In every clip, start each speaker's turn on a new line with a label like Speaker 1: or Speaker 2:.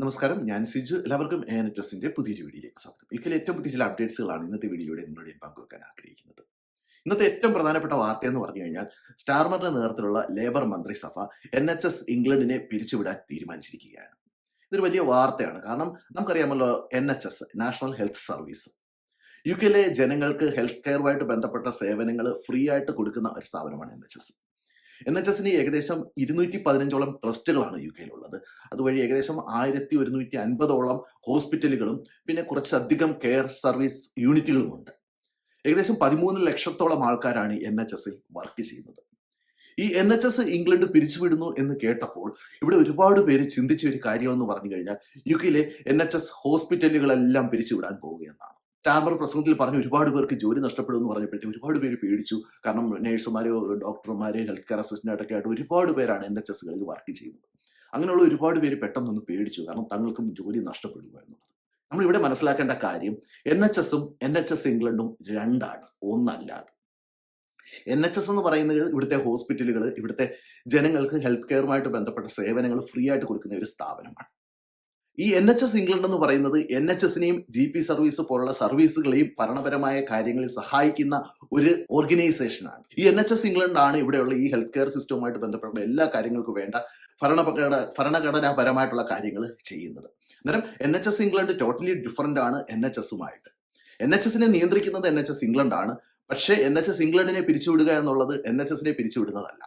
Speaker 1: നമസ്കാരം ഞാൻ സിജു. എല്ലാവർക്കും ഏനറ്റസിന്റെ പുതിയൊരു വീഡിയോയിലേക്ക് സ്വാഗതം. ഇതിൽ ഏറ്റവും പുതിയ ചില അപ്ഡേറ്റ്സുകളാണ് ഇന്നത്തെ വീഡിയോയിലൂടെ നിങ്ങളോട് പങ്കുവെക്കാൻ ആഗ്രഹിക്കുന്നത്. ഇന്നത്തെ ഏറ്റവും പ്രധാനപ്പെട്ട വാർത്ത എന്ന് പറഞ്ഞു കഴിഞ്ഞാൽ സ്റ്റാർമറിന്റെ നേതൃത്വത്തിലുള്ള ലേബർ മന്ത്രിസഭ എൻ എച്ച് എസ് ഇംഗ്ലണ്ടിനെ പിരിച്ചുവിടാൻ തീരുമാനിച്ചിരിക്കുകയാണ്. ഇതൊരു വലിയ വാർത്തയാണ്. കാരണം നമുക്കറിയാമല്ലോ N H S national health service. U കെയിലെ ജനങ്ങൾക്ക് ഹെൽത്ത് കെയറുമായിട്ട് ബന്ധപ്പെട്ട സേവനങ്ങൾ ഫ്രീ ആയിട്ട് കൊടുക്കുന്ന ഒരു സ്ഥാപനമാണ് N H S. N H എസിന് ഏകദേശം ഇരുന്നൂറ്റി പതിനഞ്ചോളം ട്രസ്റ്റുകളാണ് യു കെയിലുള്ളത് അതുവഴി ഏകദേശം ആയിരത്തി ഒരുന്നൂറ്റി അൻപതോളം ഹോസ്പിറ്റലുകളും പിന്നെ കുറച്ചധികം കെയർ സർവീസ് യൂണിറ്റുകളുമുണ്ട്. ഏകദേശം പതിമൂന്ന് ലക്ഷത്തോളം ആൾക്കാരാണ് എൻ എച്ച് എസിൽ വർക്ക് ചെയ്യുന്നത്. ഈ എൻ എച്ച് എസ് ഇംഗ്ലണ്ട് പിരിച്ചുവിടുന്നു എന്ന് കേട്ടപ്പോൾ ഇവിടെ ഒരുപാട് പേര് ചിന്തിച്ച ഒരു കാര്യമെന്ന് പറഞ്ഞു കഴിഞ്ഞാൽ യു കെയിലെ എൻ എച്ച് എസ് ഹോസ്പിറ്റലുകളെല്ലാം പിരിച്ചുവിടാൻ പോവുകയെന്നാണ്. സ്റ്റാമർ പ്രസംഗത്തിൽ പറഞ്ഞു ഒരുപാട് പേർക്ക് ജോലി നഷ്ടപ്പെടുമെന്ന് പറഞ്ഞപ്പോഴത്തേക്ക് ഒരുപാട് പേര് പേടിച്ചു. കാരണം നഴ്സുമാരോ ഡോക്ടർമാര് ഹെൽത്ത് കെയർ അസിസ്റ്റന്റായിട്ടൊക്കെ ആയിട്ട് ഒരുപാട് പേരാണ് എൻ എച്ച് എസുകളിൽ വർക്ക് ചെയ്യുന്നത്. അങ്ങനെയുള്ള ഒരുപാട് പേര് പെട്ടെന്നൊന്ന് പേടിച്ചു. കാരണം തങ്ങൾക്കും ജോലി നഷ്ടപ്പെടുക എന്നുള്ളത്. നമ്മൾ ഇവിടെ മനസ്സിലാക്കേണ്ട കാര്യം എൻ എച്ച് എസും എൻ എച്ച് എസ് ഇംഗ്ലണ്ടും രണ്ടാണ് ഒന്നല്ലാതെ. എൻ എച്ച് എസ് എന്ന് പറയുന്നത് ഇവിടുത്തെ ഹോസ്പിറ്റലുകൾ ഇവിടുത്തെ ജനങ്ങൾക്ക് ഹെൽത്ത് കെയറുമായിട്ട് ബന്ധപ്പെട്ട സേവനങ്ങൾ ഫ്രീ ആയിട്ട് കൊടുക്കുന്ന ഒരു സ്ഥാപനമാണ്. ഈ എൻ എച്ച് എസ് ഇംഗ്ലണ്ട് എന്ന് പറയുന്നത് എൻ എച്ച് എസിനെയും ജി പി സർവീസ് പോലുള്ള സർവീസുകളെയും ഭരണപരമായ കാര്യങ്ങളിൽ സഹായിക്കുന്ന ഒരു ഓർഗനൈസേഷനാണ് ഈ എൻ എച്ച് എസ് ഇംഗ്ലണ്ട് ആണ് ഇവിടെയുള്ള ഈ ഹെൽത്ത് കെയർ സിസ്റ്റവുമായിട്ട് ബന്ധപ്പെട്ട എല്ലാ കാര്യങ്ങൾക്കും വേണ്ട ഭരണഘടന ഭരണഘടനാപരമായിട്ടുള്ള കാര്യങ്ങൾ ചെയ്യുന്നത്. അന്നേരം N H S England totally different ആണ് എൻ എച്ച് എസുമായിട്ട് എൻ എച്ച് എസിനെ നിയന്ത്രിക്കുന്നത് എൻ എച്ച് എസ് ഇംഗ്ലണ്ട് ആണ്. പക്ഷേ എൻ എച്ച് എസ് ഇംഗ്ലണ്ടിനെ പിരിച്ചുവിടുക എന്നുള്ളത് എൻ എച്ച് എസിനെ പിരിച്ചുവിടുന്നതല്ല.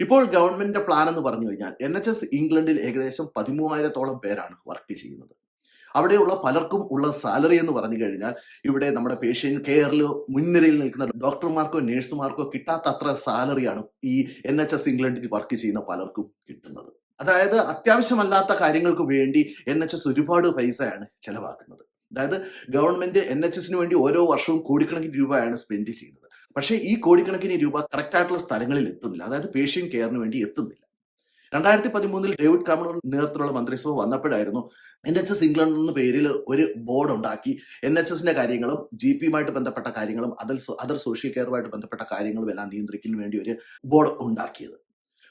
Speaker 1: ഇപ്പോൾ ഗവൺമെന്റിന്റെ പ്ലാൻ എന്ന് പറഞ്ഞു കഴിഞ്ഞാൽ എൻ എച്ച് എസ് ഇംഗ്ലണ്ടിൽ ഏകദേശം പതിമൂവായിരത്തോളം പേരാണ് വർക്ക് ചെയ്യുന്നത്. അവിടെയുള്ള പലർക്കും ഉള്ള സാലറി എന്ന് പറഞ്ഞു കഴിഞ്ഞാൽ ഇവിടെ നമ്മുടെ പേഷ്യൻ കെയറിൽ മുൻനിരയിൽ നിൽക്കുന്ന ഡോക്ടർമാർക്കോ നഴ്സുമാർക്കോ കിട്ടാത്ത അത്ര സാലറിയാണ് ഈ എൻ എച്ച് എസ് ഇംഗ്ലണ്ടിൽ വർക്ക് ചെയ്യുന്ന പലർക്കും കിട്ടുന്നത്. അതായത് അത്യാവശ്യമല്ലാത്ത കാര്യങ്ങൾക്ക് വേണ്ടി എൻ എച്ച് എസ് ഒരുപാട് പൈസയാണ് ചെലവാക്കുന്നത്. അതായത് ഗവൺമെന്റ് എൻ എച്ച് എസിന് വേണ്ടി ഓരോ വർഷവും കോടിക്കണക്കിന് രൂപയാണ് സ്പെൻഡ് ചെയ്യുന്നത്. പക്ഷേ ഈ കോടിക്കണക്കിന് രൂപ കറക്റ്റ് ആയിട്ടുള്ള സ്ഥലങ്ങളിൽ എത്തുന്നില്ല. അതായത് പേഷ്യൻ കെയറിന് വേണ്ടി എത്തുന്നില്ല. രണ്ടായിരത്തി പതിമൂന്നിൽ ഡേവിഡ് കാമറോൺ നേതൃത്വത്തിലുള്ള മന്ത്രിസഭ വന്നപ്പോഴായിരുന്നു എൻ എച്ച് എസ് ഇംഗ്ലണ്ട് എന്ന പേരിൽ ഒരു ബോർഡ് ഉണ്ടാക്കി. എൻ എച്ച് എസിന്റെ കാര്യങ്ങളും ജി പിയുമായിട്ട് ബന്ധപ്പെട്ട കാര്യങ്ങളും അതർ അതർ സോഷ്യൽ കെയറുമായിട്ട് ബന്ധപ്പെട്ട കാര്യങ്ങളും എല്ലാം നിയന്ത്രിക്കുന്നതിന് വേണ്ടി ഒരു ബോർഡ് ഉണ്ടാക്കിയത്.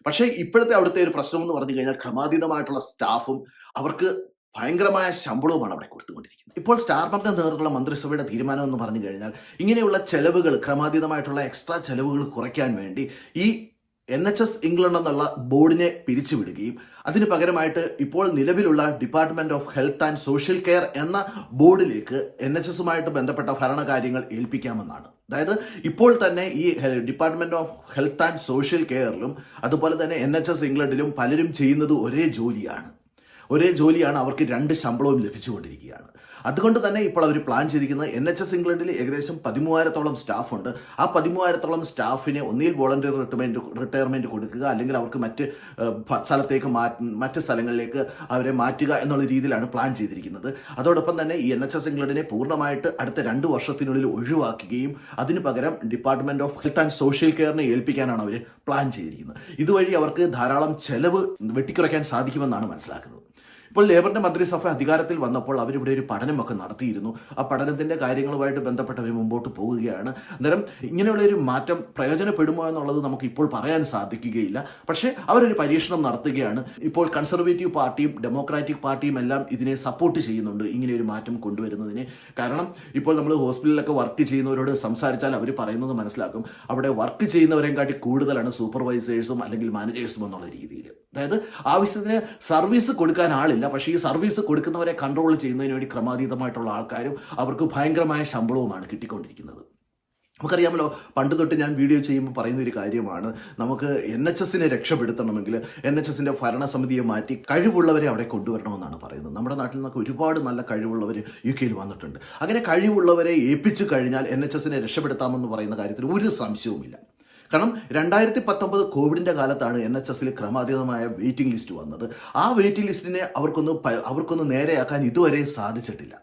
Speaker 1: പക്ഷേ ഇപ്പോഴത്തെ അവിടുത്തെ ഒരു പ്രശ്നം എന്ന് പറഞ്ഞു കഴിഞ്ഞാൽ ക്രമാതീതമായിട്ടുള്ള സ്റ്റാഫും അവർക്ക് ഭയങ്കരമായ ശമ്പളവുമാണ് അവിടെ കൊടുത്തുകൊണ്ടിരിക്കുന്നത്. ഇപ്പോൾ സ്റ്റാർബക്കിന്റെ നേതൃത്വമുള്ള മന്ത്രിസഭയുടെ തീരുമാനം എന്ന് പറഞ്ഞു കഴിഞ്ഞാൽ ഇങ്ങനെയുള്ള ചെലവുകൾ ക്രമാതീതമായിട്ടുള്ള എക്സ്ട്രാ ചെലവുകൾ കുറയ്ക്കാൻ വേണ്ടി ഈ എൻ എച്ച് എസ് ഇംഗ്ലണ്ട് എന്നുള്ള ബോർഡിനെ പിരിച്ചുവിടുകയും അതിന് പകരമായിട്ട് ഇപ്പോൾ നിലവിലുള്ള department of health and social care എന്ന ബോർഡിലേക്ക് എൻ എച്ച് എസുമായിട്ട് ബന്ധപ്പെട്ട ഭരണകാര്യങ്ങൾ ഏൽപ്പിക്കാമെന്നാണ്. അതായത് ഇപ്പോൾ തന്നെ ഈ department of health and social കെയറിലും അതുപോലെ തന്നെ എൻ എച്ച് എസ് ഇംഗ്ലണ്ടിലും പലരും ചെയ്യുന്നത് ഒരേ ജോലിയാണ്. ഒരേ ജോലിയാണ് അവർക്ക് രണ്ട് ശമ്പളവും ലഭിച്ചുകൊണ്ടിരിക്കുകയാണ്. അതുകൊണ്ട് തന്നെ ഇപ്പോൾ അവർ പ്ലാൻ ചെയ്തിരിക്കുന്നത് എൻ എച്ച് എസ് ഇംഗ്ലണ്ടിൽ ഏകദേശം പതിമൂവായിരത്തോളം സ്റ്റാഫുണ്ട് ആ പതിമൂവായിരത്തോളം സ്റ്റാഫിനെ ഒന്നിൽ വോളണ്ടിയർ റിട്ടയർമെന്റ് റിട്ടയർമെന്റ് കൊടുക്കുക അല്ലെങ്കിൽ അവർക്ക് മറ്റ് സ്ഥലത്തേക്ക് മാറ്റി മറ്റ് സ്ഥലങ്ങളിലേക്ക് അവരെ മാറ്റുക എന്നുള്ള രീതിയിലാണ് പ്ലാൻ ചെയ്തിരിക്കുന്നത്. അതോടൊപ്പം തന്നെ ഈ എൻ എച്ച് എസ് ഇംഗ്ലണ്ടിനെ പൂർണമായിട്ട് അടുത്ത രണ്ട് വർഷത്തിനുള്ളിൽ ഒഴിവാക്കുകയും അതിന് പകരം department of health and social കെയറിനെ ഏൽപ്പിക്കാനാണ് അവർ പ്ലാൻ ചെയ്തിരിക്കുന്നത്. ഇതുവഴി അവർക്ക് ധാരാളം ചെലവ് വെട്ടിക്കുറയ്ക്കാൻ സാധിക്കുമെന്നാണ് മനസ്സിലാക്കുന്നത്. ഇപ്പോൾ ലേബറിന്റെ മന്ത്രിസഭ അധികാരത്തിൽ വന്നപ്പോൾ അവരിവിടെ ഒരു പഠനമൊക്കെ നടത്തിയിരുന്നു. ആ പഠനത്തിന്റെ കാര്യങ്ങളുമായിട്ട് ബന്ധപ്പെട്ട് അവർ മുമ്പോട്ട് പോവുകയാണ്. അന്നേരം ഇങ്ങനെയുള്ള ഒരു മാറ്റം പ്രയോജനപ്പെടുമോ എന്നുള്ളത് നമുക്ക് ഇപ്പോൾ പറയാൻ സാധിക്കുകയില്ല. പക്ഷേ അവരൊരു പരീക്ഷണം നടത്തുകയാണ്. ഇപ്പോൾ കൺസർവേറ്റീവ് പാർട്ടിയും ഡെമോക്രാറ്റിക് പാർട്ടിയും എല്ലാം ഇതിനെ സപ്പോർട്ട് ചെയ്യുന്നുണ്ട് ഇങ്ങനെ ഒരു മാറ്റം കൊണ്ടുവരുന്നതിന്. കാരണം ഇപ്പോൾ നമ്മൾ ഹോസ്പിറ്റലിലൊക്കെ വർക്ക് ചെയ്യുന്നവരോട് സംസാരിച്ചാൽ അവർ പറയുന്നത് മനസ്സിലാക്കും. അവിടെ വർക്ക് ചെയ്യുന്നവരെയും കാട്ടി കൂടുതലാണ് സൂപ്പർവൈസേഴ്സും അല്ലെങ്കിൽ മാനേജേഴ്സും എന്നുള്ള രീതിയിൽ അതായത് ആവശ്യത്തിന് സർവീസ് കൊടുക്കാൻ ആളില്ല. പക്ഷേ ഈ സർവീസ് കൊടുക്കുന്നവരെ കൺട്രോൾ ചെയ്യുന്നതിന് വേണ്ടി ക്രമാതീതമായിട്ടുള്ള ആൾക്കാരും അവർക്ക് ഭയങ്കരമായ ശമ്പളവുമാണ് കിട്ടിക്കൊണ്ടിരിക്കുന്നത്. നമുക്കറിയാമല്ലോ പണ്ട് തൊട്ട് ഞാൻ വീഡിയോ ചെയ്യുമ്പോൾ പറയുന്ന ഒരു കാര്യമാണ്. നമുക്ക് എൻ എച്ച് എസിനെ രക്ഷപ്പെടുത്തണമെങ്കിൽ എൻ എച്ച് എസിന്റെ ഭരണസമിതിയെ മാറ്റി കഴിവുള്ളവരെ അവിടെ കൊണ്ടുവരണമെന്നാണ് പറയുന്നത്. നമ്മുടെ നാട്ടിൽ നിന്നൊക്കെ ഒരുപാട് നല്ല കഴിവുള്ളവർ യു കെയിൽ വന്നിട്ടുണ്ട്. അങ്ങനെ കഴിവുള്ളവരെ ഏൽപ്പിച്ചു കഴിഞ്ഞാൽ എൻ എച്ച് എസിനെ രക്ഷപ്പെടുത്താമെന്ന് പറയുന്ന കാര്യത്തിൽ ഒരു സംശയവുമില്ല. കാരണം രണ്ടായിരത്തി പത്തൊമ്പത് കോവിഡിന്റെ കാലത്താണ് എൻ എച്ച് എസിൽ ക്രമാതീതമായ വെയിറ്റിംഗ് ലിസ്റ്റ് വന്നത്. ആ വെയിറ്റിംഗ് ലിസ്റ്റിനെ അവർക്കൊന്ന് അവർക്കൊന്ന് നേരെയാക്കാൻ ഇതുവരെ സാധിച്ചിട്ടില്ല.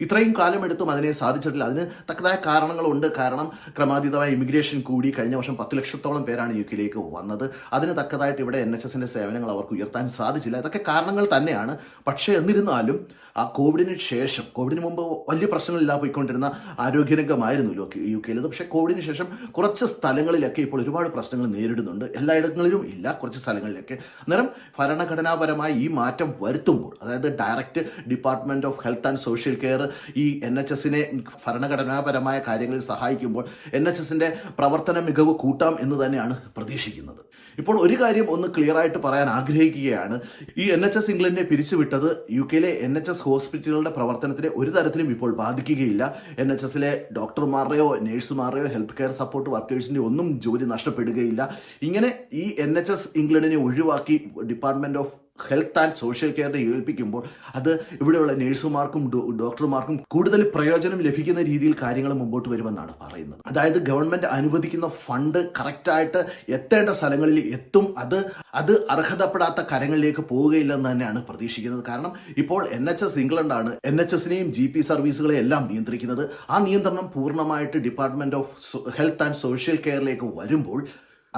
Speaker 1: ഇത്രയും കാലമെടുത്തും അതിനെ സാധിച്ചിട്ടില്ല. അതിന് തക്കതായ കാരണങ്ങളുണ്ട്. കാരണം ക്രമാതീതമായ ഇമിഗ്രേഷൻ കൂടി കഴിഞ്ഞ വർഷം പത്ത് ലക്ഷത്തോളം പേരാണ് യു കെയിലേക്ക് വന്നത്. അതിന് തക്കതായിട്ട് ഇവിടെ എൻ എച്ച് എസിന്റെ സേവനങ്ങൾ അവർക്ക് ഉയർത്താൻ സാധിച്ചില്ല. ഇതൊക്കെ കാരണങ്ങൾ തന്നെയാണ്. പക്ഷേ എന്നിരുന്നാലും ആ കോവിഡിന് ശേഷം കോവിഡിന് മുമ്പ് വലിയ പ്രശ്നങ്ങളില്ലാതെ പോയിക്കൊണ്ടിരുന്ന ആരോഗ്യരംഗമായിരുന്നു യു കെയിലത് പക്ഷേ കോവിഡിന് ശേഷം കുറച്ച് സ്ഥലങ്ങളിലൊക്കെ ഇപ്പോൾ ഒരുപാട് പ്രശ്നങ്ങൾ നേരിടുന്നുണ്ട്. എല്ലായിടങ്ങളിലും ഇല്ല കുറച്ച് സ്ഥലങ്ങളിലൊക്കെ. അന്നേരം ഭരണഘടനാപരമായി ഈ മാറ്റം വരുത്തുമ്പോൾ അതായത് direct department of health and social care ഈ എൻ എച്ച് എസിനെ ഭരണഘടനാപരമായ കാര്യങ്ങളിൽ സഹായിക്കുമ്പോൾ എൻ എച്ച് എസിന്റെ പ്രവർത്തന മികവ് കൂട്ടാം എന്ന് തന്നെയാണ് പ്രതീക്ഷിക്കുന്നത്. ഇപ്പോൾ ഒരു കാര്യം ഒന്ന് ക്ലിയർ ആയിട്ട് പറയാൻ ആഗ്രഹിക്കുകയാണ്. ഈ എൻ എച്ച് എസ് ഇംഗ്ലണ്ടിനെ പിരിച്ചുവിട്ടത് യു കെയിലെ എൻ എച്ച് എസ് ഹോസ്പിറ്റലുകളുടെ പ്രവർത്തനത്തിനെ ഒരു തരത്തിലും ഇപ്പോൾ ബാധിക്കുകയില്ല. എൻ എച്ച് എസിലെ ഡോക്ടർമാരുടെയോ നേഴ്സുമാരുടെയോ ഹെൽത്ത് കെയർ സപ്പോർട്ട് വർക്കേഴ്സിന്റെ ഒന്നും ജോലി നഷ്ടപ്പെടുകയില്ല. ഇങ്ങനെ ഈ എൻ എച്ച് എസ് ഇംഗ്ലണ്ടിനെ ഒഴിവാക്കി department of health and social കെയറിനെ ഏൽപ്പിക്കുമ്പോൾ അത് ഇവിടെയുള്ള നേഴ്സുമാർക്കും ഡോക്ടർമാർക്കും കൂടുതൽ പ്രയോജനം ലഭിക്കുന്ന രീതിയിൽ കാര്യങ്ങൾ മുമ്പോട്ട് വരുമെന്നാണ് പറയുന്നത്. അതായത് ഗവൺമെന്റ് അനുവദിക്കുന്ന ഫണ്ട് കറക്റ്റായിട്ട് എത്തേണ്ട സ്ഥലങ്ങളിൽ എത്തും. അത് അത് അർഹതപ്പെടാത്ത കരങ്ങളിലേക്ക് പോവുകയില്ലെന്ന് തന്നെയാണ് പ്രതീക്ഷിക്കുന്നത്. കാരണം ഇപ്പോൾ എൻ എച്ച് എസ് ഇംഗ്ലണ്ടാണ് എൻ എച്ച് എസിനെയും ജി പി സർവീസുകളെ എല്ലാം നിയന്ത്രിക്കുന്നത്. ആ നിയന്ത്രണം പൂർണമായിട്ട് department of health and social കെയറിലേക്ക് വരുമ്പോൾ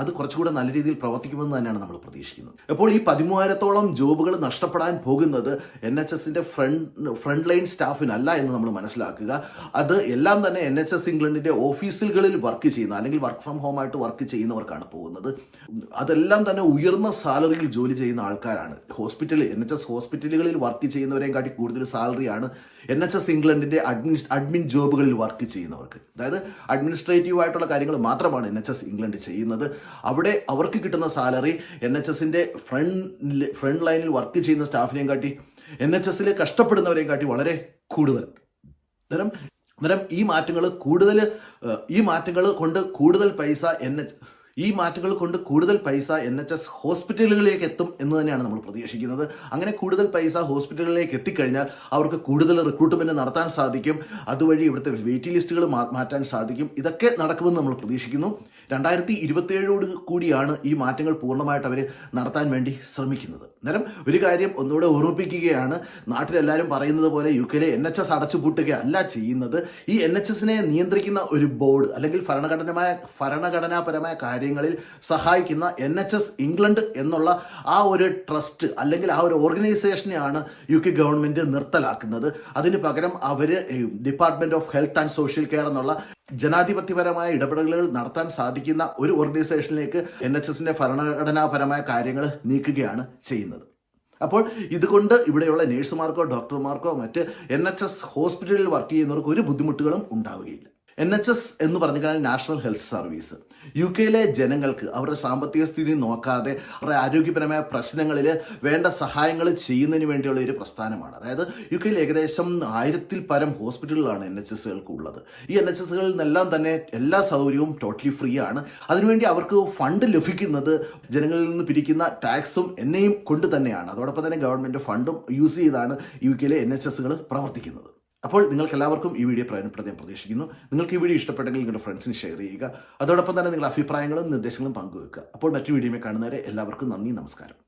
Speaker 1: അത് കുറച്ചുകൂടെ നല്ല രീതിയിൽ പ്രവർത്തിക്കുമെന്ന് തന്നെയാണ് നമ്മൾ പ്രതീക്ഷിക്കുന്നത്. അപ്പോൾ ഈ പതിമൂവായിരത്തോളം ജോബുകൾ നഷ്ടപ്പെടാൻ പോകുന്നത് എൻ എച്ച് എസിന്റെ ഫ്രണ്ട് ഫ്രണ്ട് ലൈൻ സ്റ്റാഫിനല്ല എന്ന് നമ്മൾ മനസ്സിലാക്കുക. അത് എല്ലാം തന്നെ എൻ എച്ച് എസ് ഇംഗ്ലണ്ടിന്റെ ഓഫീസുകളിൽ വർക്ക് ചെയ്യുന്ന അല്ലെങ്കിൽ വർക്ക് ഫ്രം ഹോം ആയിട്ട് വർക്ക് ചെയ്യുന്നവർക്കാണ് പോകുന്നത്. അതെല്ലാം തന്നെ ഉയർന്ന സാലറിയിൽ ജോലി ചെയ്യുന്ന ആൾക്കാരാണ്. ഹോസ്പിറ്റലിൽ എൻ എച്ച് എസ് ഹോസ്പിറ്റലുകളിൽ വർക്ക് ചെയ്യുന്നവരെയും കാട്ടി കൂടുതൽ സാലറിയാണ് എൻ എച്ച് എസ് ഇംഗ്ലണ്ടിന്റെ അഡ്മിൻ അഡ്മിൻ ജോബുകളിൽ വർക്ക് ചെയ്യുന്നവർക്ക്. അതായത് അഡ്മിനിസ്ട്രേറ്റീവ് ആയിട്ടുള്ള കാര്യങ്ങൾ മാത്രമാണ് എൻ എച്ച് എസ് ഇംഗ്ലണ്ട് ചെയ്യുന്നത്. അവിടെ അവർക്ക് കിട്ടുന്ന സാലറി എൻ എച്ച് എസിന്റെ ഫ്രണ്ട് ഫ്രണ്ട് ലൈനിൽ വർക്ക് ചെയ്യുന്ന സ്റ്റാഫിനെയും കാട്ടി എൻ എച്ച് എസിൽ കഷ്ടപ്പെടുന്നവരെയും കാട്ടി വളരെ കൂടുതൽ. അന്നേരം അന്നേരം ഈ മാറ്റങ്ങൾ കൂടുതൽ ഈ മാറ്റങ്ങൾ കൊണ്ട് കൂടുതൽ പൈസ എൻ എച്ച് ഈ മാറ്റുകൾ കൊണ്ട് കൂടുതൽ പൈസ എൻ എച്ച് എസ് ഹോസ്പിറ്റലുകളിലേക്ക് എത്തും എന്ന് തന്നെയാണ് നമ്മൾ പ്രതീക്ഷിക്കുന്നത്. അങ്ങനെ കൂടുതൽ പൈസ ഹോസ്പിറ്റലുകളിലേക്ക് എത്തിക്കഴിഞ്ഞാൽ അവർക്ക് കൂടുതൽ റിക്രൂട്ട്മെന്റ് നടത്താൻ സാധിക്കും. അതുവഴി ഇവിടുത്തെ വെയിറ്റിംഗ് ലിസ്റ്റുകൾ മാറ്റാൻ സാധിക്കും. ഇതൊക്കെ നടക്കുമെന്ന് നമ്മൾ പ്രതീക്ഷിക്കുന്നു. രണ്ടായിരത്തി ഇരുപത്തിയേഴോട് കൂടിയാണ് ഈ മാറ്റങ്ങൾ പൂർണമായിട്ട് അവർ നടത്താൻ വേണ്ടി ശ്രമിക്കുന്നത്. അന്നേരം ഒരു കാര്യം ഒന്നുകൂടെ ഓർമ്മിപ്പിക്കുകയാണ്. നാട്ടിലെല്ലാവരും പറയുന്നത് പോലെ യു കെയിലെ എൻ എച്ച് എസ് അടച്ചുപൂട്ടുകയല്ല ചെയ്യുന്നത്. ഈ എൻ എച്ച് എസിനെ നിയന്ത്രിക്കുന്ന ഒരു ബോർഡ് അല്ലെങ്കിൽ ഭരണഘടനമായ ഭരണഘടനാപരമായ കാര്യങ്ങളിൽ സഹായിക്കുന്ന എൻ എച്ച് എസ് ഇംഗ്ലണ്ട് എന്നുള്ള ആ ഒരു ട്രസ്റ്റ് അല്ലെങ്കിൽ ആ ഒരു ഓർഗനൈസേഷനെയാണ് യു കെ ഗവൺമെന്റ് നിർത്തലാക്കുന്നത്. അതിന് പകരം അവർ department of health and social care എന്നുള്ള ജനാധിപത്യപരമായ ഇടപെടലുകൾ നടത്താൻ സാധിക്കുന്ന ഒരു ഓർഗനൈസേഷനിലേക്ക് എൻ എച്ച് എസിന്റെ ഭരണഘടനാപരമായ കാര്യങ്ങൾ നീക്കുകയാണ് ചെയ്യുന്നത്. അപ്പോൾ ഇതുകൊണ്ട് ഇവിടെയുള്ള നേഴ്സുമാർക്കോ ഡോക്ടർമാർക്കോ മറ്റ് എൻ എച്ച് എസ് ഹോസ്പിറ്റലിൽ വർക്ക് ചെയ്യുന്നവർക്ക് ഒരു ബുദ്ധിമുട്ടുകളും ഉണ്ടാവുകയില്ല. എൻ എച്ച് എസ് എന്ന് പറഞ്ഞു കഴിഞ്ഞാൽ നാഷണൽ ഹെൽത്ത് സർവീസ് യു കെയിലെ ജനങ്ങൾക്ക് അവരുടെ സാമ്പത്തിക സ്ഥിതി നോക്കാതെ അവരുടെ ആരോഗ്യപരമായ പ്രശ്നങ്ങളിൽ വേണ്ട സഹായങ്ങൾ ചെയ്യുന്നതിന് വേണ്ടിയുള്ള ഒരു പ്രസ്ഥാനമാണ്. അതായത് യു കെയിൽ ഏകദേശം ആയിരത്തിൽ പരം ഹോസ്പിറ്റലുകളാണ് എൻ എച്ച് എസുകൾക്ക് ഉള്ളത് ഈ എൻ എച്ച് എസുകളിൽ നിന്നെല്ലാം തന്നെ എല്ലാ സൗകര്യവും ടോട്ടലി ഫ്രീ ആണ്. അതിനുവേണ്ടി അവർക്ക് ഫണ്ട് ലഭിക്കുന്നത് ജനങ്ങളിൽ നിന്ന് പിരിക്കുന്ന ടാക്സും എന്നെയും കൊണ്ട് തന്നെയാണ്. അതോടൊപ്പം തന്നെ ഗവൺമെന്റ് ഫണ്ടും യൂസ് ചെയ്താണ് യു കെയിലെ എൻ എച്ച് എസുകൾ പ്രവർത്തിക്കുന്നത്. അപ്പോൾ നിങ്ങൾക്ക് എല്ലാവർക്കും ഈ വീഡിയോ പ്രയോജനപ്രദം പ്രതീക്ഷിക്കുന്നു. നിങ്ങൾക്ക് ഈ വീഡിയോ ഇഷ്ടപ്പെട്ടെങ്കിൽ നിങ്ങളുടെ ഫ്രണ്ട്സിന് ഷെയർ ചെയ്യുക. അതോടൊപ്പം തന്നെ നിങ്ങളുടെ അഭിപ്രായങ്ങളും നിർദ്ദേശങ്ങളും പങ്കുവെക്കുക. അപ്പോൾ മറ്റു വീഡിയോയിൽ കാണുന്നവരെ എല്ലാവർക്കും നന്ദി നമസ്കാരം.